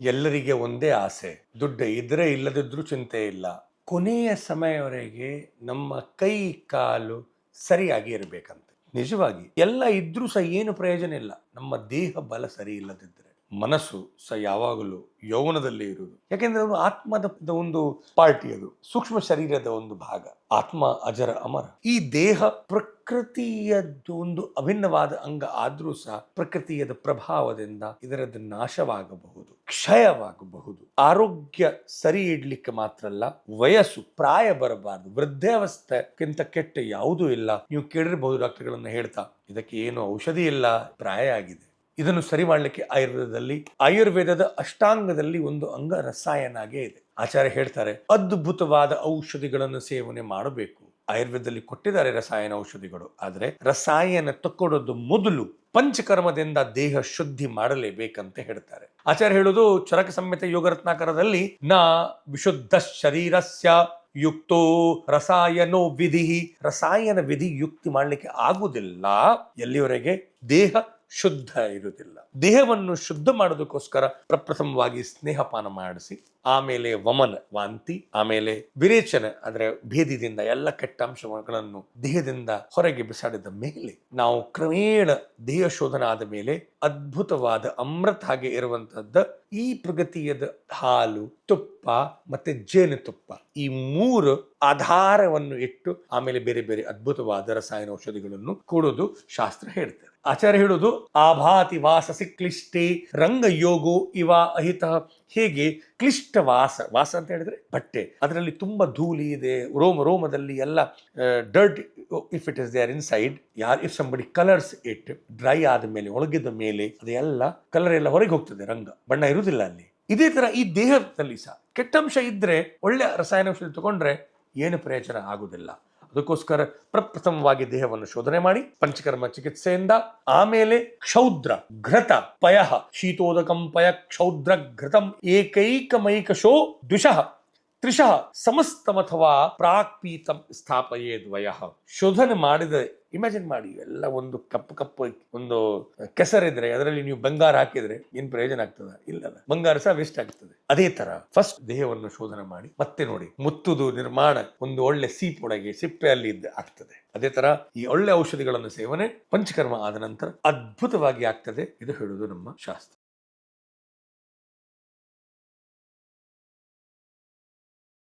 ಎಲ್ಲರಿಗೆ ಒಂದೇ ಆಸೆ. ದುಡ್ಡು ಇದ್ರೆ ಇಲ್ಲದಿದ್ರೂ ಚಿಂತೆ ಇಲ್ಲ. ಕೊನೆಯ ಸಮಯವರೆಗೆ ನಮ್ಮ ಕೈ, ಕಾಲು ಸರಿಯಾಗಿ ಇರಬೇಕಂತೆ. ನಿಜವಾಗಿ ಎಲ್ಲ ಇದ್ರೂ ಸಹ ಏನು ಪ್ರಯೋಜನ ಇಲ್ಲ. ನಮ್ಮ ದೇಹ ಬಲ ಸರಿ ಇಲ್ಲದಿದ್ದರೆ ಮನಸ್ಸು ಸಹ ಯಾವಾಗಲೂ ಯೌವನದಲ್ಲಿ ಇರುವುದು. ಯಾಕೆಂದ್ರೆ ಅವನು ಆತ್ಮದ ಒಂದು ಪಾರ್ಟಿ ಅದು, ಸೂಕ್ಷ್ಮ ಶರೀರದ ಒಂದು ಭಾಗ, ಆತ್ಮ, ಅಜರ, ಅಮರ. ಈ ದೇಹ ಪ್ರಕೃತಿಯದ್ದು ಒಂದು ಅಭಿನ್ನವಾದ ಅಂಗ ಆದರೂ ಸಹ ಪ್ರಕೃತಿಯದ ಪ್ರಭಾವದಿಂದ ಇದರದ್ದು ನಾಶವಾಗಬಹುದು, ಕ್ಷಯವಾಗಬಹುದು. ಆರೋಗ್ಯ ಸರಿ ಇಡ್ಲಿಕ್ಕೆ ಮಾತ್ರ ಅಲ್ಲ, ವಯಸ್ಸು ಪ್ರಾಯ ಬರಬಾರದು ವೃದ್ಧಾವಸ್ಥೆಕ್ಕಿಂತ ಕೆಟ್ಟ ಯಾವುದೂ ಇಲ್ಲ. ನೀವು ಕೇಳಿರಬಹುದು ಡಾಕ್ಟರ್ಗಳನ್ನು ಹೇಳ್ತಾ, ಇದಕ್ಕೆ ಏನು ಔಷಧಿ ಇಲ್ಲ, ಪ್ರಾಯ ಆಗಿದೆ. ಇದನ್ನು ಸರಿ ಮಾಡಲಿಕ್ಕೆ ಆಯುರ್ವೇದದಲ್ಲಿ, ಆಯುರ್ವೇದದ ಅಷ್ಟಾಂಗದಲ್ಲಿ ಒಂದು ಅಂಗ ರಸಾಯನಾಗೇ ಇದೆ. ಆಚಾರ್ಯ ಹೇಳ್ತಾರೆ, ಅದ್ಭುತವಾದ ಔಷಧಿಗಳನ್ನು ಸೇವನೆ ಮಾಡಬೇಕು. ಆಯುರ್ವೇದದಲ್ಲಿ ಕೊಟ್ಟಿದ್ದಾರೆ ರಸಾಯನ ಔಷಧಿಗಳು. ಆದರೆ ರಸಾಯನ ತಕ್ಕೊಡೋದು ಮೊದಲು ಪಂಚಕರ್ಮದಿಂದ ದೇಹ ಶುದ್ಧಿ ಮಾಡಲೇಬೇಕಂತ ಹೇಳ್ತಾರೆ. ಆಚಾರ್ಯ ಹೇಳೋದು, ಚರಕ ಸಂಹಿತೆ ಯೋಗ ರತ್ನಾಕರದಲ್ಲಿ ನ ವಿಶುದ್ಧ ಶರೀರಸ್ಯ ಯುಕ್ತೋ ರಸಾಯನೋ ವಿಧಿ. ರಸಾಯನ ವಿಧಿ ಯುಕ್ತಿ ಮಾಡಲಿಕ್ಕೆ ಆಗುವುದಿಲ್ಲ. ಎಲ್ಲಿವರೆಗೆ? ದೇಹ ಶುದ್ಧ ಇರುವುದಿಲ್ಲ. ದೇಹವನ್ನು ಶುದ್ಧ ಮಾಡೋದಕ್ಕೋಸ್ಕರ ಪ್ರಪ್ರಥಮವಾಗಿ ಸ್ನೇಹಪಾನ ಮಾಡಿಸಿ, ಆಮೇಲೆ ವಮನ, ವಾಂತಿ, ಆಮೇಲೆ ವಿರೇಚನ, ಅಂದ್ರೆ ಭೇದಿದಿಂದ ಎಲ್ಲ ಕೆಟ್ಟ ಅಂಶಗಳನ್ನು ದೇಹದಿಂದ ಹೊರಗೆ ಬಿಸಾಡಿದ ಮೇಲೆ ನಾವು ಕ್ರಮೇಣ ದೇಹ ಶೋಧನ ಆದ ಮೇಲೆ ಅದ್ಭುತವಾದ ಅಮೃತ ಹಾಗೆ ಇರುವಂತಹದ್ದು ಈ ಪ್ರಗತಿಯದ ಹಾಲು, ತುಪ್ಪ ಮತ್ತೆ ಜೇನುತುಪ್ಪ ಈ ಮೂರು ಆಧಾರವನ್ನು ಇಟ್ಟು ಆಮೇಲೆ ಬೇರೆ ಬೇರೆ ಅದ್ಭುತವಾದ ರಸಾಯನ ಔಷಧಿಗಳನ್ನು ಕೊಡೋದು ಶಾಸ್ತ್ರ ಹೇಳ್ತಾರೆ ಆಚಾರ್ಯ ಹೇಳೋದು ಆಭಾತಿ ವಾಸಸಿ ಕ್ಲಿಷ್ಟಿ ರಂಗ ಯೋಗು ಇವ ಅಹಿತ. ಹೇಗೆ? ಕ್ಲಿಷ್ಟ ವಾಸ ವಾಸ ಅಂತ ಹೇಳಿದ್ರೆ ಬಟ್ಟೆ. ಅದರಲ್ಲಿ ತುಂಬ ಧೂಳಿ ಇದೆ, ರೋಮ, ರೋಮದಲ್ಲಿ ಎಲ್ಲ dirt if it is there inside ಯಾರ್ if somebody colours it dry ಆದ ಮೇಲೆ ಒಣಗಿದ ಮೇಲೆ, ಅದೆಲ್ಲ ಕಲರ್ ಎಲ್ಲ ಹೊರಗೆ ಹೋಗ್ತದೆ ರಂಗ. ಬಣ್ಣ ಇರುವುದಿಲ್ಲ ಅಲ್ಲಿ. ಇದೇ ತರ ಈ ದೇಹದಲ್ಲಿ ಸಹ ಕೆಟ್ಟಂಶ ಇದ್ರೆ, ಒಳ್ಳೆ ರಸಾಯನ ತಗೊಂಡ್ರೆ ಏನು ಪ್ರಯೋಜನ ಆಗುದಿಲ್ಲ ಅದಕ್ಕೋಸ್ಕರ ಪ್ರಪ್ರಥಮವಾಗಿ ದೇಹವನ್ನು ಶೋಧನೆ ಮಾಡಿ ಪಂಚಕರ್ಮ ಚಿಕಿತ್ಸೆಯಿಂದ ಆಮೇಲೆ ಕ್ಷೌದ್ರ ಘೃತ ಪಯ, ಶೀತೋದಕಂ ಪಯ ಕ್ಷೌದ್ರ ಘೃತಂ ಏಕೈಕಮೈಕಶೋ ದ್ವಿಷಃ ತ್ರಿಶಃ ಸಮಸ್ತಮಥವಾ ಪ್ರಾಕ್ಪೀತಂ ಸ್ಥಾಪಯೇ ದ್ವಯ ವಯ ಶೋಧನೆ ಮಾಡಿದ ಇಮ್ಯಾಜಿನ್ ಮಾಡಿ, ಎಲ್ಲ ಒಂದು ಕಪ್ಪು ಕಪ್ಪು ಒಂದು ಕೆಸರಿದ್ರೆ, ಅದರಲ್ಲಿ ನೀವು ಬಂಗಾರ ಹಾಕಿದ್ರೆ ಏನ್ ಪ್ರಯೋಜನ ಆಗ್ತದ? ಇಲ್ಲಲ್ಲ. ಬಂಗಾರ ಸಹ ವೇಸ್ಟ್ ಆಗ್ತದೆ. ಅದೇ ತರ ಫಸ್ಟ್ ದೇಹವನ್ನು ಶೋಧನೆ ಮಾಡಿ, ಮತ್ತೆ ನೋಡಿ, ಮುತ್ತುದು ನಿರ್ಮಾಣ, ಒಂದು ಒಳ್ಳೆ ಸೀಪ್ ಒಳಗೆ, ಸಿಪ್ಪೆಯಲ್ಲಿ ಇದ್ದ ಆಗ್ತದೆ. ಅದೇ ತರ, ಈ ಒಳ್ಳೆ ಔಷಧಿಗಳನ್ನು ಸೇವನೆ, ಪಂಚಕರ್ಮ ಆದ ನಂತರ ಅದ್ಭುತವಾಗಿ ಆಗ್ತದೆ, ಇದು ಹೇಳುವುದು ನಮ್ಮ ಶಾಸ್ತ್ರ.